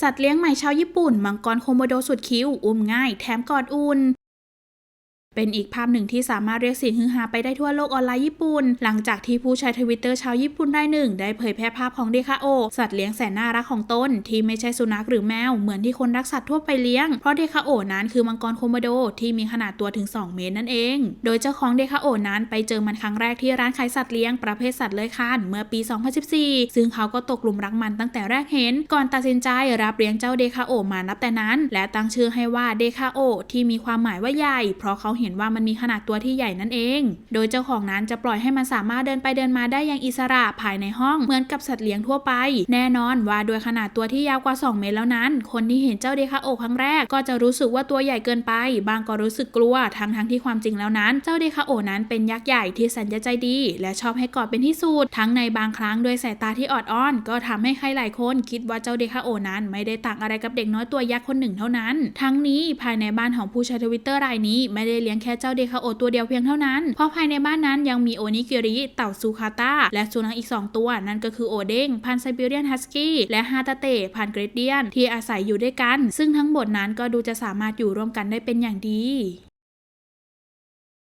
สัตว์เลี้ยงใหม่ชาวญี่ปุ่น มังกรโคโมโดสุดคิ้ว อุ้มง่าย แถมกอดอุ่น เป็นอีกภาพหนึ่งที่สามารถเรียกเสียงฮือฮาไปได้ทั่วโลกออนไลน์ญี่ปุ่น หลังจากที่ผู้ใช้ทวิตเตอร์ชาวญี่ปุ่นรายหนึ่ง ได้เผยแพร่ภาพของเดคาโอ สัตว์เลี้ยงแสนน่ารักของตน ที่ไม่ใช่สุนัขหรือแมว เหมือนที่คนรักสัตว์ทั่วไปเลี้ยง เพราะเดคาโอนั้นคือมังกรโคโมโดที่มีขนาดตัวถึง 2 เมตรนั่นเอง โดยเจ้าของเดคาโอนั้นไปเจอมันครั้งแรกที่ร้านขายสัตว์เลี้ยงประเภทสัตว์เลื้อยคลานเมื่อปี 2014 ซึ่งเขาก็ตกหลุมรักมันตั้งแต่แรกเห็น ก่อนตัดสินใจรับเลี้ยงเจ้าเดคาโอมานับแต่นั้น และตั้งชื่อให้ว่าเดคาโอที่มีความหมายว่าใหญ่เพราะเขาเห็นว่ามันมีขนาดตัวที่ใหญ่นั่นเอง โดยเจ้าของนั้นจะปล่อยให้มันสามารถเดินไปเดินมาได้อย่างอิสระภายในห้องเหมือนกับสัตว์เลี้ยงทั่วไป แน่นอนว่าโดยขนาดตัวที่ยาวกว่า 2 เมตรแล้วนั้น คนที่เห็นเจ้าเดคาโอครั้งแรก ก็จะรู้สึกว่าตัวใหญ่เกินไป บางก็รู้สึกกลัวทั้งทั้งที่ความจริงแล้วนั้น เจ้าเดคาโอนั้นเป็นยักษ์ใหญ่ที่แสนจะใจดี และชอบให้กอดเป็นที่สุดทั้งในบางครั้งด้วยสายตาที่ออดอ้อน ก็ทำให้ใครหลายคนคิดว่าเจ้าเดคาโอนั้นไม่ได้ต่างอะไรกับเด็กน้อยตัวยักษ์คนหนึ่งเท่านั้น ทั้งนี้ภายในบ้านของผู้ใช้ทวิตเตอร์รายนี้ไม่ได้เลี้ยงแค่เจ้าเดคาโอตัวเดียวเพียงเท่านั้น เพราะภายในบ้านนั้นยังมีโอนิกิริ เต่าซูคาตาและสุนัขอีก 2 ตัว นั่นก็คือโอเด้งพันไซบีเรียนฮัสกี้และฮาตาเตพันเกรเดียน ที่อาศัยอยู่ด้วยกัน ซึ่งทั้งหมดนั้นก็ดูจะสามารถอยู่ร่วมกันได้เป็นอย่างดี